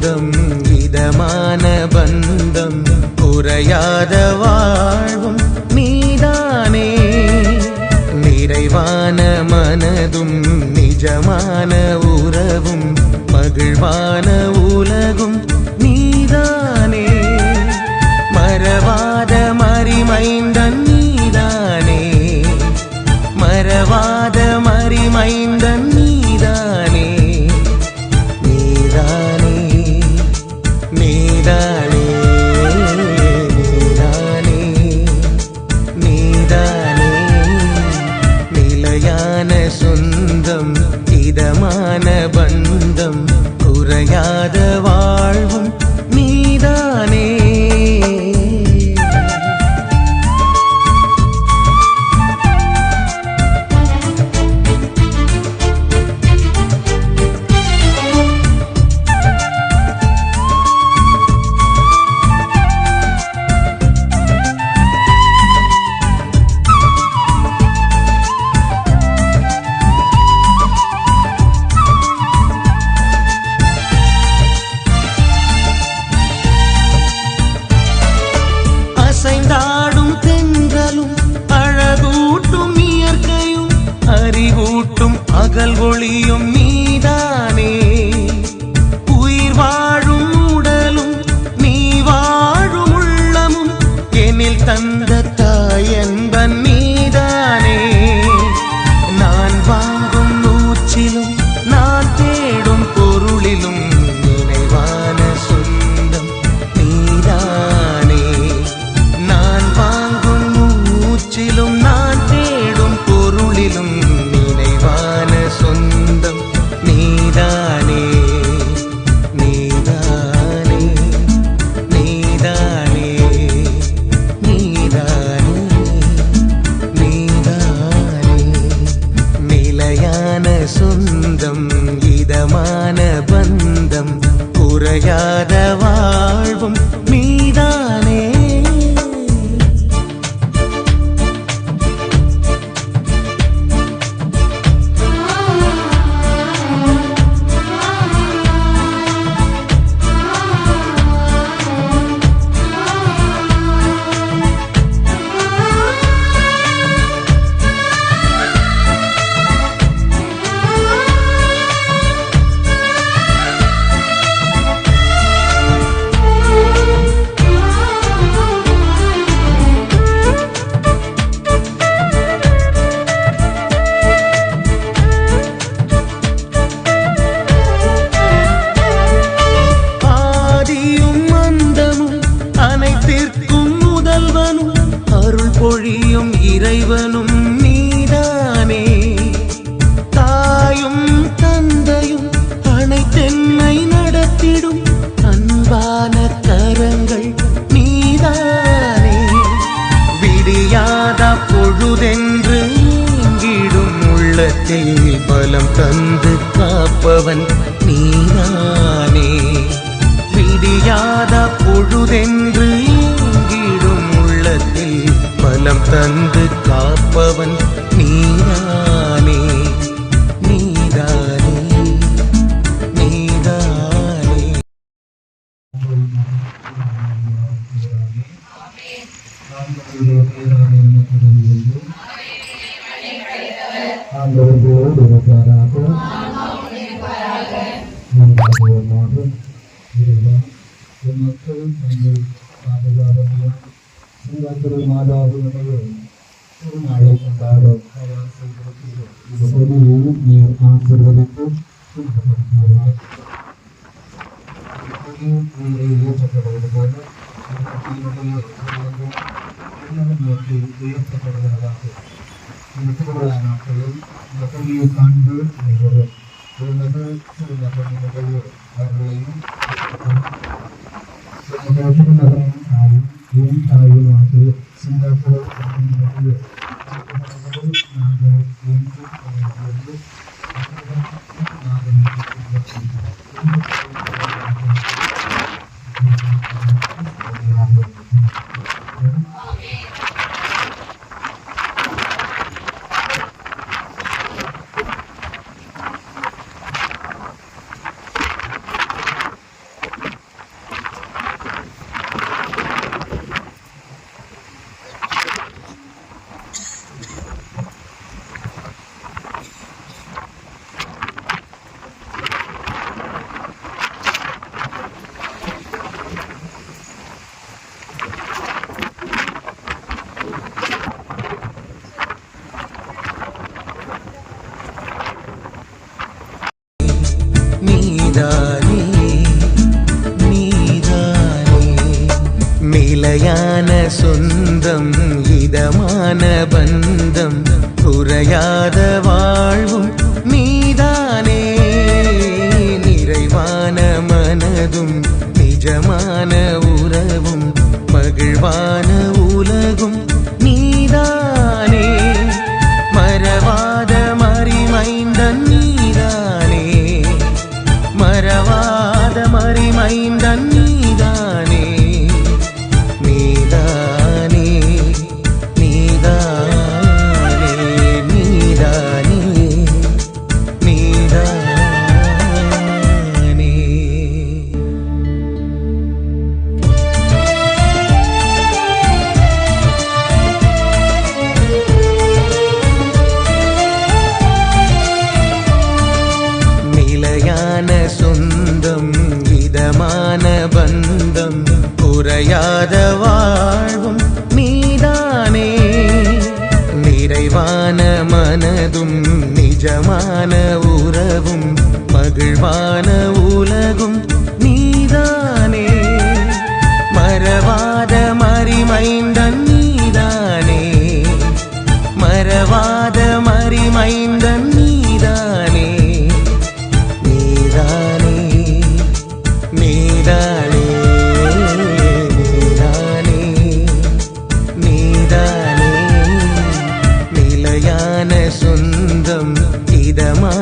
பந்தம் இதமான பந்தம் குறையாத வாழ்வும் நீதானே. நிறைவான மனதும் நிஜமான உறவும் மகிழ்வான உலகும் நீதான். காதல் ஒளியும் பலம் தந்து காப்பவன் நீரானே. விடியாத பொழுதென்று இங்கிடும் உள்ளத்தில் பலம் தந்து காப்பவன் நீரானே. நன்றாக இறைவா என் மக்கள் தங்கள் பாதுகாவலையும் சிங்கத்திரை மாதாவினுடைய ஒரு கொண்டாட தயார் செய்திருக்கிறோம் இது பணியை நீர் ஆசிர்வதித்து நீரை ஏற்றப்படுவது போல நோக்கி உயர்த்தப்படுகிறதாக இந்த திருவிழா நாட்களில் இந்த பணியை காண்பு நிகழும் பூமி என் சிங்கப்பூர் நாங்கள் என்று நாங்கள் நீதானே மறவாத மைந்தன் வாழ்வும் நீதானே. நிறைவான மனதும் நிஜமான உறவும் மகிழ்வான உலகும் நீதானே. மறவாத மறிமைந்தன் நீதானே. மறவாத மறிமைந்த சொந்தம் இதமா?